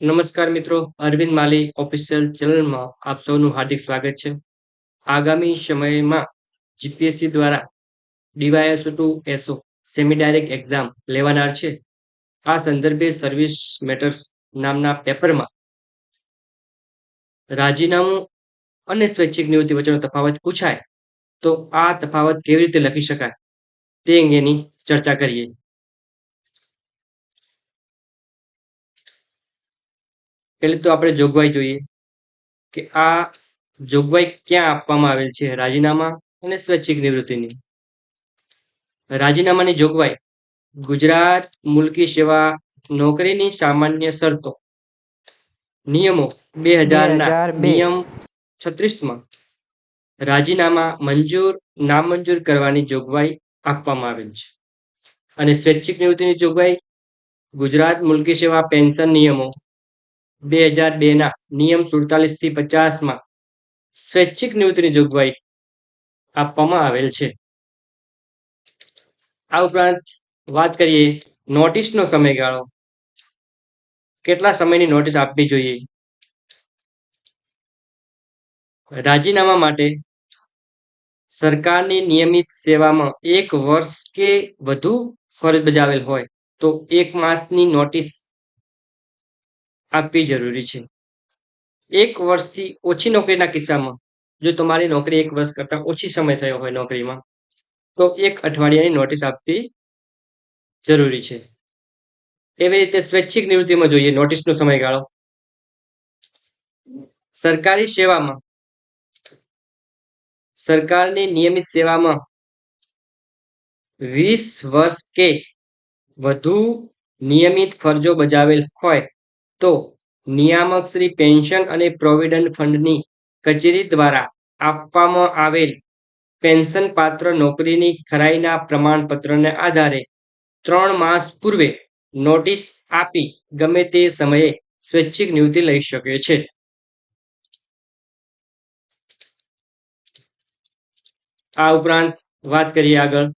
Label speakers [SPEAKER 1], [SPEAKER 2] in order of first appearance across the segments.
[SPEAKER 1] નમસ્કાર મિત્રો, અરવિંદ માલી ઓફિશિયલ ચેનલમાં આપ સૌનું હાર્દિક સ્વાગત છે. આગામી સમયમાં જીપીએસસી દ્વારા DYSO to SO semi direct exam લેવાનાર છે. આ સંદર્ભે સર્વિસ મેટર્સ નામના પેપરમાં રાજીનામું અને સ્વૈચ્છિક નિવૃત્તિ વચ્ચેનો તફાવત પૂછાય તો આ તફાવત કેવી રીતે લખી શકાય તે અંગેની ચર્ચા કરીએ. પહેલે તો આપણે જોગવાઈ જોઈએ કે આ જોગવાઈ ક્યાં આપવામાં આવેલ છે રાજીનામા અને સ્વૈચ્છિક નિવૃત્તિની. રાજીનામાની જોગવાઈ ગુજરાત મુલકી સેવા નોકરીની સામાન્ય શરતો નિયમો બે હજાર
[SPEAKER 2] 2002
[SPEAKER 1] નિયમ છત્રીસમાં રાજીનામા મંજૂર નામંજૂર કરવાની જોગવાઈ આપવામાં આવેલ છે. અને સ્વૈચ્છિક નિવૃત્તિની જોગવાઈ ગુજરાત મુલકી સેવા પેન્શન નિયમો બે હજાર બે ના નિયમ સુડતાલીસથી પચાસમાં સ્વૈચ્છિક નિવૃત્તિની જોગવાઈ આપવામાં આવેલ છે. આ ઉપરાંત વાત કરીએ નોટિસનો સમયગાળો. કેટલા સમયની નોટિસ આપવી જોઈએ? રાજીનામા માટે સરકારની નિયમિત સેવામાં એક વર્ષ કે વધુ ફરજ બજાવેલ હોય તો એક માસની નોટિસ આપવી જરૂરી છે. એક વર્ષથી ઓછી નોકરીના કિસ્સામાં, જો તમારી નોકરી એક વર્ષ કરતા ઓછી સમય થયો હોય નોકરીમાં, તો એક અઠવાડિયાની નોટિસ આપવી જરૂરી છે. એવી રીતે સ્વૈચ્છિક નિવૃત્તિમાં જોઈએ નોટિસનો સમયગાળો. સરકારી સેવામાં, સરકારની નિયમિત સેવામાં વીસ વર્ષ કે વધુ નિયમિત ફરજો બજાવેલ હોય તો નિયામક શ્રી પેન્શન અને પ્રોવિડન્ટ ફંડની કચેરી દ્વારા આપવામાં આવેલ પેન્શન પાત્ર નોકરીની ખરાઈના પ્રમાણપત્રને આધારે ત્રણ માસ પૂર્વે નોટિસ આપી ગમે તે સમયે સ્વૈચ્છિક નિવૃત્તિ લઈ શકે છે. આ ઉપરાંત વાત કરીએ આગળ.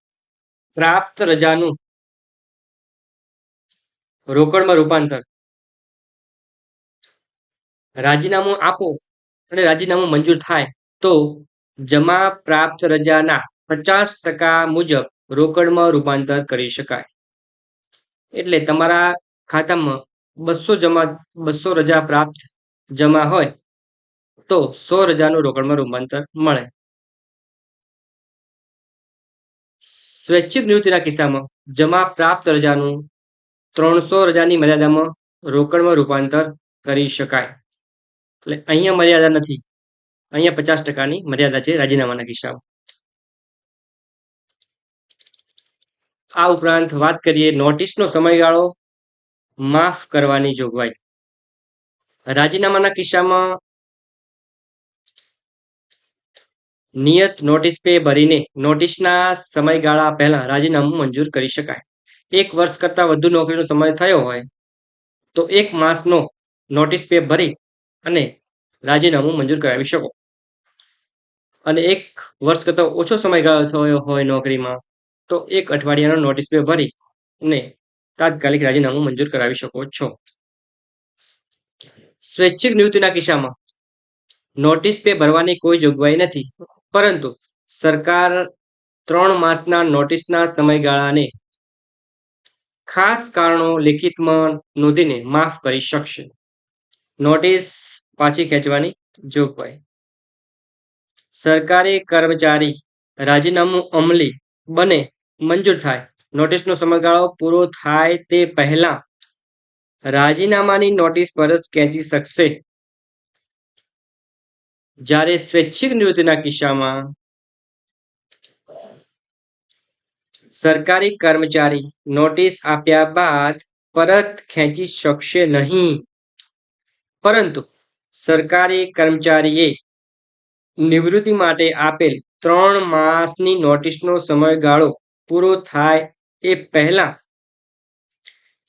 [SPEAKER 1] પ્રાપ્ત રજાનું રોકડમાં રૂપાંતર. રાજીનામું આપો અને રાજીનામું મંજૂર થાય, તો જમા પ્રાપ્ત રજાના પચાસ ટકા મુજબ રોકડમાં રૂપાંતર કરી શકાય. એટલે તમારા ખાતામાં બસો જમા, બસો રજા પ્રાપ્ત જમા હોય, તો સો રજાનું રોકડમાં રૂપાંતર મળે. સ્વૈચ્છિક નિવૃત્તિના કિસ્સામાં જમા પ્રાપ્ત રજાનું ત્રણસો રજાની મર્યાદામાં રોકડમાં રૂપાંતર કરી શકાય. એટલે અહીંયા મર્યાદા નથી. અહીંયા પચાસ ટકાની મર્યાદા છે રાજીનામાના કિસ્સામાં. આ ઉપરાંત વાત કરીએ નોટિસનો સમયગાળો માફ કરવાની જોગવાઈ. રાજીનામાના કિસ્સામાં નિયત નોટિસ પે ભરીને નોટિસના સમયગાળા પહેલા રાજીનામું મંજૂર કરી શકાય. એક વર્ષ કરતાં વધુ નોકરીનો સમય થયો હોય તો એક માસનો નોટિસ પે ભરી અને રાજીનામું મંજૂર કરાવી શકો. અને એક વર્ષ કરતાં ઓછો સમયગાળો થયો હોય નોકરીમાં, તો એક અઠવાડિયાનો નોટિસ પે ભરી અને તાત્કાલિક રાજીનામું મંજૂર કરાવી શકો છો. સ્વૈચ્છિક નિવૃત્તિના કિસ્સામાં નોટિસ પે ભરવાની કોઈ જોગવાઈ નથી, પરંતુ સરકાર ત્રણ માસના નોટિસના સમયગાળાને ખાસ કારણો લેખિતમાં નોંધીને માફ કરી શકશે. નોટિસ પાછી ખેંચવાની જોગવાઈ સરકારી કર્મચારી રાજીનામું અમલી બને, મંજૂર થાય. નોટિસનો સમયગાળો પૂરો થાય તે પહેલા રાજીનામાની નોટિસ પરત ખેંચી શકશે. જ્યારે સ્વૈચ્છિક નિવૃત્તિના કિસ્સામાં સરકારી કર્મચારી નોટિસ આપ્યા બાદ પરત ખેંચી શકશે નહીં. પરંતુ સરકારી કર્મચારીએ નિવૃત્તિ માટે આપેલ ત્રણ માસની નોટિસનો સમયગાળો પૂરો થાય એ પહેલા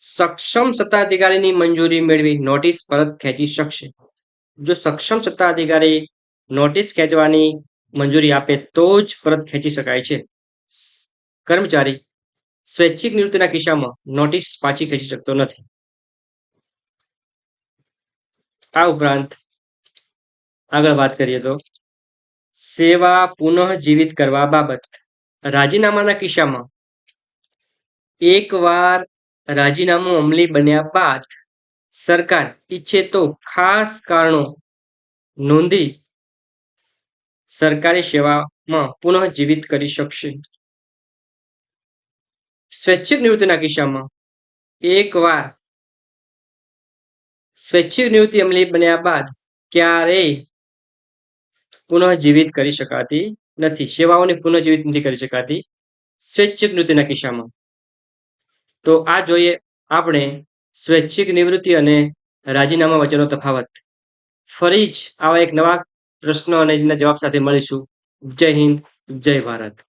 [SPEAKER 1] સક્ષમ સત્તાધિકારીની મંજૂરી મેળવી નોટિસ પરત ખેંચી શકશે. જો સક્ષમ સત્તાધિકારી નોટિસ ખેંચવાની મંજૂરી આપે તો જ પરત ખેંચી શકાય છે. કર્મચારી સ્વૈચ્છિક નિવૃત્તિના કિસ્સામાં નોટિસ પાછી ખેંચી શકતો નથી. આ ઉપરાંત આગળ વાત કરીએ તો સેવા પુનઃ જીવિત કરવા બાબત. રાજીનામાના કિસ્સામાં એકવાર રાજીનામું અમલી બન્યા બાદ સરકાર ઈચ્છે તો ખાસ કારણો નોંધી સરકારી સેવામાં પુનઃ જીવિત કરી શકશે. સ્વૈચ્છિક નિવૃત્તિના કિસ્સામાં એકવાર સ્વૈચ્છિક નિવૃત્તિ અમલી બન્યા બાદ ક્યારેય પુનઃજીવિત કરી શકાતી નથી. સેવાઓને પુનઃજીવિત નથી કરી શકાતી. સ્વૈચ્છિક નિવૃત્તિના કિસ્સામાં. તો આ જોઈએ આપણે સ્વૈચ્છિક નિવૃત્તિ અને રાજીનામા વચ્ચેનો તફાવત. ફરી જ આવા એક નવા પ્રશ્નો અને જવાબ સાથે મળીશું. જય હિન્દ, જય ભારત.